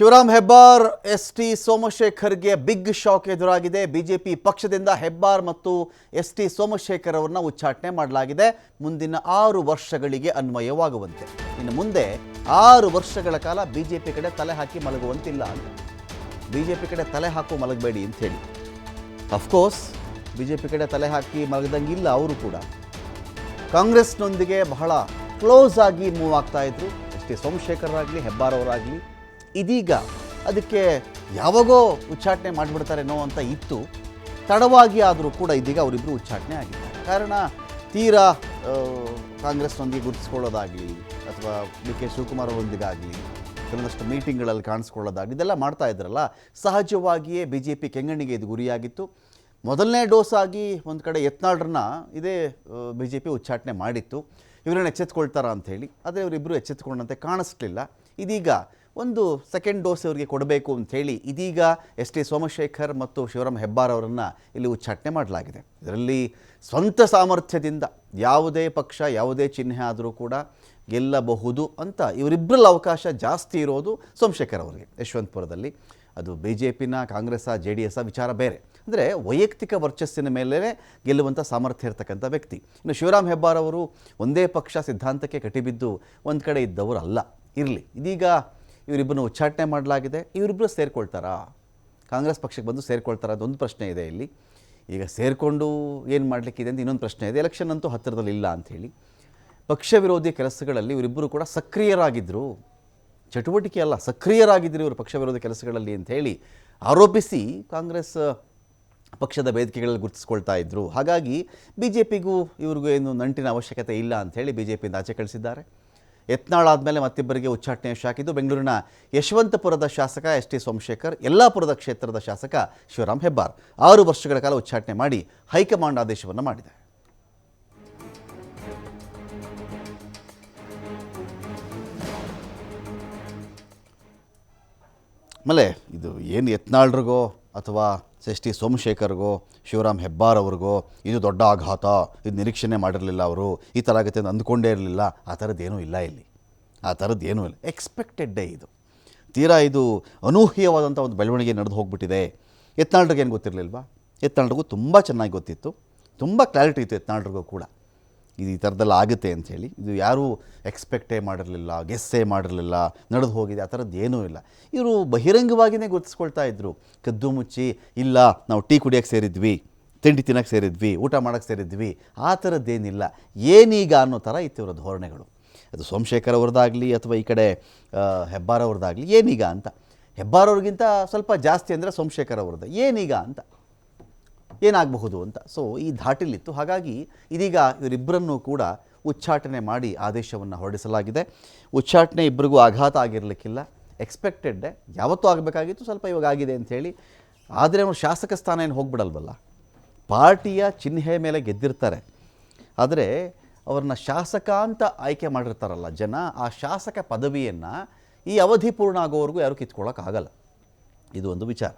Shivaram Hebbar S T ಸೋಮಶೇಖರ್ಗೆ big shock ಎದುರಾಗಿದೆ. BJP ಪಕ್ಷದಿಂದ ಹೆಬ್ಬಾರ್ ಮತ್ತು ಎಸ್ ಟಿ ಸೋಮಶೇಖರ್ ಅವರನ್ನ ಉಚ್ಚಾಟನೆ ಮಾಡಲಾಗಿದೆ. ಮುಂದಿನ ಆರು ವರ್ಷಗಳಿಗೆ ಅನ್ವಯವಾಗುವಂತೆ. ಇನ್ನು ಮುಂದೆ ಆರು ವರ್ಷಗಳ ಕಾಲ ಬಿಜೆಪಿ ಕಡೆ ತಲೆ ಹಾಕಿ ಮಲಗುವಂತಿಲ್ಲ ಅಂತ. ಬಿಜೆಪಿ ಕಡೆ ತಲೆ ಹಾಕು ಮಲಗಬೇಡಿ ಅಂತ ಹೇಳಿ ಅಫ್ಕೋರ್ಸ್ ಬಿಜೆಪಿ ಕಡೆ ತಲೆ ಹಾಕಿ ಮಲಗದಂಗಿಲ್ಲ ಅವರು ಕೂಡ. ಕಾಂಗ್ರೆಸ್ನೊಂದಿಗೆ ಬಹಳ ಕ್ಲೋಸ್ ಆಗಿ ಮೂವ್ ಆಗ್ತಾ ಇದ್ರು. ಎಸ್ ಟಿ ಸೋಮಶೇಖರ್ ಆಗಲಿ, ಹೆಬ್ಬಾರ್ ಅವರಾಗಲಿ ಇದೀಗ ಅದಕ್ಕೆ ಯಾವಾಗೋ ಉಚ್ಚಾಟನೆ ಮಾಡಿಬಿಡ್ತಾರೇನೋ ಅಂತ ಇತ್ತು. ತಡವಾಗಿ ಆದರೂ ಕೂಡ ಇದೀಗ ಅವರಿಬ್ಬರು ಉಚ್ಚಾಟನೆ ಆಗಿದ್ದಾರೆ. ಕಾರಣ ತೀರಾ ಕಾಂಗ್ರೆಸ್ನೊಂದಿಗೆ ಗುರುತಿಸ್ಕೊಳ್ಳೋದಾಗಲಿ ಅಥವಾ ಡಿ ಕೆ ಶಿವಕುಮಾರ್ ಅವರೊಂದಿಗಾಗಲಿ ಕೆಲವೊಂದಷ್ಟು ಮೀಟಿಂಗ್ಗಳಲ್ಲಿ ಕಾಣಿಸ್ಕೊಳ್ಳೋದಾಗಲಿ ಇದೆಲ್ಲ ಮಾಡ್ತಾ ಇದ್ರಲ್ಲ, ಸಹಜವಾಗಿಯೇ ಬಿ ಜೆ ಪಿ ಕೆಂಗಣ್ಣಿಗೆ ಇದು ಗುರಿಯಾಗಿತ್ತು. ಮೊದಲನೇ ಡೋಸ್ ಆಗಿ ಒಂದು ಕಡೆ ಯತ್ನಾಳ್ರನ್ನ ಇದೇ ಬಿ ಜೆ ಪಿ ಉಚ್ಚಾಟನೆ ಮಾಡಿತ್ತು. ಇವರನ್ನ ಎಚ್ಚೆತ್ಕೊಳ್ತಾರ ಅಂಥೇಳಿ ಆದರೆ ಇವರಿಬ್ಬರು ಎಚ್ಚೆತ್ಕೊಂಡಂತೆ ಕಾಣಿಸ್ಲಿಲ್ಲ. ಇದೀಗ ಒಂದು ಸೆಕೆಂಡ್ ಡೋಸ್ ಅವರಿಗೆ ಕೊಡಬೇಕು ಅಂಥೇಳಿ ಇದೀಗ ಎಸ್ ಟಿ ಸೋಮಶೇಖರ್ ಮತ್ತು ಶಿವರಾಮ್ ಹೆಬ್ಬಾರ್ ಅವರನ್ನು ಇಲ್ಲಿ ಉಚ್ಚಾಟನೆ ಮಾಡಲಾಗಿದೆ. ಇದರಲ್ಲಿ ಸ್ವಂತ ಸಾಮರ್ಥ್ಯದಿಂದ ಯಾವುದೇ ಪಕ್ಷ, ಯಾವುದೇ ಚಿಹ್ನೆ ಆದರೂ ಕೂಡ ಗೆಲ್ಲಬಹುದು ಅಂತ ಇವರಿಬ್ಬರಲ್ಲಿ ಅವಕಾಶ ಜಾಸ್ತಿ ಇರೋದು ಸೋಮಶೇಖರ್ ಅವರಿಗೆ. ಯಶವಂತಪುರದಲ್ಲಿ ಅದು ಬಿ ಜೆ ಪಿನ ಕಾಂಗ್ರೆಸ್ಸ ಜೆ ಡಿ ಎಸ್ ವಿಚಾರ ಬೇರೆ. ಅಂದರೆ ವೈಯಕ್ತಿಕ ವರ್ಚಸ್ಸಿನ ಮೇಲೆ ಗೆಲ್ಲುವಂಥ ಸಾಮರ್ಥ್ಯ ಇರತಕ್ಕಂಥ ವ್ಯಕ್ತಿ. ಇನ್ನು ಶಿವರಾಮ್ ಹೆಬ್ಬಾರ್ ಅವರು ಒಂದೇ ಪಕ್ಷ ಸಿದ್ಧಾಂತಕ್ಕೆ ಕಟಿಬಿದ್ದು ಒಂದು ಕಡೆ ಇದ್ದವರು ಅಲ್ಲ ಇರಲಿ. ಇದೀಗ ಇವರಿಬ್ಬರನ್ನು ಉಚ್ಚಾಟನೆ ಮಾಡಲಾಗಿದೆ ಇವರಿಬ್ಬರು ಸೇರಿಕೊಳ್ತಾರಾ? ಕಾಂಗ್ರೆಸ್ ಪಕ್ಷಕ್ಕೆ ಬಂದು ಸೇರಿಕೊಳ್ತಾರ ಅದೊಂದು ಪ್ರಶ್ನೆ ಇದೆ ಇಲ್ಲಿ. ಈಗ ಸೇರಿಕೊಂಡು ಏನು ಮಾಡಲಿಕ್ಕಿದೆ ಅಂತ ಇನ್ನೊಂದು ಪ್ರಶ್ನೆ ಇದೆ. ಎಲೆಕ್ಷನ್ ಅಂತೂ ಹತ್ತಿರದಲ್ಲಿ ಇಲ್ಲ ಅಂಥೇಳಿ ಪಕ್ಷ ವಿರೋಧಿ ಕೆಲಸಗಳಲ್ಲಿ ಇವರಿಬ್ಬರು ಕೂಡ ಸಕ್ರಿಯರಾಗಿದ್ದರು ಚಟುವಟಿಕೆ ಅಲ್ಲ ಸಕ್ರಿಯರಾಗಿದ್ದರು ಇವರು ಪಕ್ಷ ವಿರೋಧಿ ಕೆಲಸಗಳಲ್ಲಿ ಅಂಥೇಳಿ ಆರೋಪಿಸಿ ಕಾಂಗ್ರೆಸ್ ಪಕ್ಷದ ವೇದಿಕೆಗಳಲ್ಲಿ ಗುರುತಿಸ್ಕೊಳ್ತಾ ಇದ್ದರು ಹಾಗಾಗಿ ಬಿ ಜೆ ಪಿಗೂ ಇವ್ರಿಗೂ ಏನು ನಂಟಿನ ಅವಶ್ಯಕತೆ ಇಲ್ಲ ಅಂಥೇಳಿ ಬಿ ಜೆ ಪಿಯಿಂದ ಆಚೆ ಕಳಿಸಿದ್ದಾರೆ. ಯತ್ನಾಳ್ ಆದಮೇಲೆ ಮತ್ತಿಬ್ಬರಿಗೆ ಉಚ್ಚಾಟನೆ ಶಾಕಿದ್ದು ಬೆಂಗಳೂರಿನ ಯಶವಂತಪುರದ ಶಾಸಕ ಎಸ್ ಟಿ ಸೋಮಶೇಖರ್, ಯಲ್ಲಾಪುರದ ಕ್ಷೇತ್ರದ ಶಾಸಕ ಶಿವರಾಮ್ ಹೆಬ್ಬಾರ್. ಆರು ವರ್ಷಗಳ ಕಾಲ ಉಚ್ಚಾಟನೆ ಮಾಡಿ ಹೈಕಮಾಂಡ್ ಆದೇಶವನ್ನು ಮಾಡಿದೆ. ಆಮೇಲೆ ಇದು ಏನು ಯತ್ನಾಳ್ರಿಗೋ? ಅಥವಾ ಎಸ್ ಟಿ ಸೋಮಶೇಖರ್ಗೋ, ಶಿವರಾಮ್ ಹೆಬ್ಬಾರ್ ಅವ್ರಿಗೋ, ಇದು ದೊಡ್ಡ ಆಘಾತ, ಇದು ನಿರೀಕ್ಷಣೆ ಮಾಡಿರಲಿಲ್ಲ ಅವರು, ಈ ಥರ ಆಗುತ್ತೆ ಅಂತ ಅಂದ್ಕೊಂಡೇ ಇರಲಿಲ್ಲ. ಆ ಥರದ್ದೇನೂ ಇಲ್ಲ ಇಲ್ಲಿ. ಆ ಥರದ್ದು ಏನೂ ಇಲ್ಲ. ಎಕ್ಸ್ಪೆಕ್ಟೆಡ್ಡೇ ಇದು. ತೀರಾ ಇದು ಅನೂಹ್ಯವಾದಂಥ ಒಂದು ಬೆಳವಣಿಗೆ ನಡೆದು ಹೋಗ್ಬಿಟ್ಟಿದೆ. ಎತ್ನಾಳ್ರಿಗೆ ಏನು ಗೊತ್ತಿರಲಿಲ್ವಾ? ಎತ್ನಾಳ್ರಿಗೂ ತುಂಬ ಚೆನ್ನಾಗಿ ಗೊತ್ತಿತ್ತು. ತುಂಬ ಕ್ಲಾರಿಟಿ ಇತ್ತು ಎತ್ನಾಳ್ರಿಗೂ ಕೂಡ. ಇದು ಈ ಥರದ್ದೆಲ್ಲ ಆಗುತ್ತೆ ಅಂಥೇಳಿ ಇದು ಯಾರೂ ಎಕ್ಸ್ಪೆಕ್ಟೇ ಮಾಡಿರಲಿಲ್ಲ ಗೆಸ್ಸೇ ಮಾಡಿರಲಿಲ್ಲ, ನಡೆದು ಹೋಗಿದೆ, ಆ ಥರದ್ದು ಏನೂ ಇಲ್ಲ. ಇವರು ಬಹಿರಂಗವಾಗಿಯೇ ಗುರುತಿಸ್ಕೊಳ್ತಾ ಇದ್ದರು ಕದ್ದು ಮುಚ್ಚಿ, ಇಲ್ಲ, ನಾವು ಟೀ ಕುಡಿಯೋಕ್ಕೆ ಸೇರಿದ್ವಿ, ತಿಂಡಿ ತಿನ್ನೋಕ್ಕೆ ಸೇರಿದ್ವಿ, ಊಟ ಮಾಡೋಕ್ಕೆ ಸೇರಿದ್ವಿ, ಆ ಥರದ್ದೇನಿಲ್ಲ. ಏನೀಗ ಅನ್ನೋ ಥರ ಇತ್ತು ಇವರ ಧೋರಣೆಗಳು. ಅದು ಸೋಮಶೇಖರ್ ಅವ್ರದ್ದಾಗಲಿ ಅಥವಾ ಈ ಕಡೆ ಹೆಬ್ಬಾರವ್ರದ್ದಾಗಲಿ ಏನೀಗ ಅಂತ. ಹೆಬ್ಬಾರ್ ಅವ್ರಿಗಿಂತ ಸ್ವಲ್ಪ ಜಾಸ್ತಿ ಅಂದರೆ ಸೋಮಶೇಖರ್ ಅವ್ರದ್ದು, ಏನೀಗ ಅಂತ. ಏನಾಗಬಹುದು ಅಂತ. ಸೊ ಈ ಧಾಟಿಲಿತ್ತು. ಹಾಗಾಗಿ ಇದೀಗ ಇವರಿಬ್ಬರನ್ನು ಕೂಡ ಉಚ್ಚಾಟನೆ ಮಾಡಿ ಆದೇಶವನ್ನು ಹೊರಡಿಸಲಾಗಿದೆ. ಉಚ್ಚಾಟನೆ ಇಬ್ಬರಿಗೂ ಆಘಾತ ಆಗಿರಲಿಕ್ಕಿಲ್ಲ. ಎಕ್ಸ್ಪೆಕ್ಟೆಡ್ ಯಾವತ್ತೂ ಆಗಬೇಕಾಗಿತ್ತು, ಸ್ವಲ್ಪ ಇವಾಗ ಆಗಿದೆ ಅಂಥೇಳಿ ಆದರೆ ಅವರು ಶಾಸಕ ಸ್ಥಾನ ಏನು ಹೋಗ್ಬಿಡಲ್ವಲ್ಲ? ಪಾರ್ಟಿಯ ಚಿಹ್ನೆ ಮೇಲೆ ಗೆದ್ದಿರ್ತಾರೆ. ಆದರೆ ಅವ್ರನ್ನ ಶಾಸಕ ಅಂತ ಆಯ್ಕೆ ಮಾಡಿರ್ತಾರಲ್ಲ ಜನ, ಆ ಶಾಸಕ ಪದವಿಯನ್ನು ಈ ಅವಧಿ ಪೂರ್ಣ ಆಗೋವರೆಗೂ ಯಾರೂ ಕಿತ್ಕೊಳ್ಳೋಕ್ಕಾಗಲ್ಲ ಇದು ಒಂದು ವಿಚಾರ.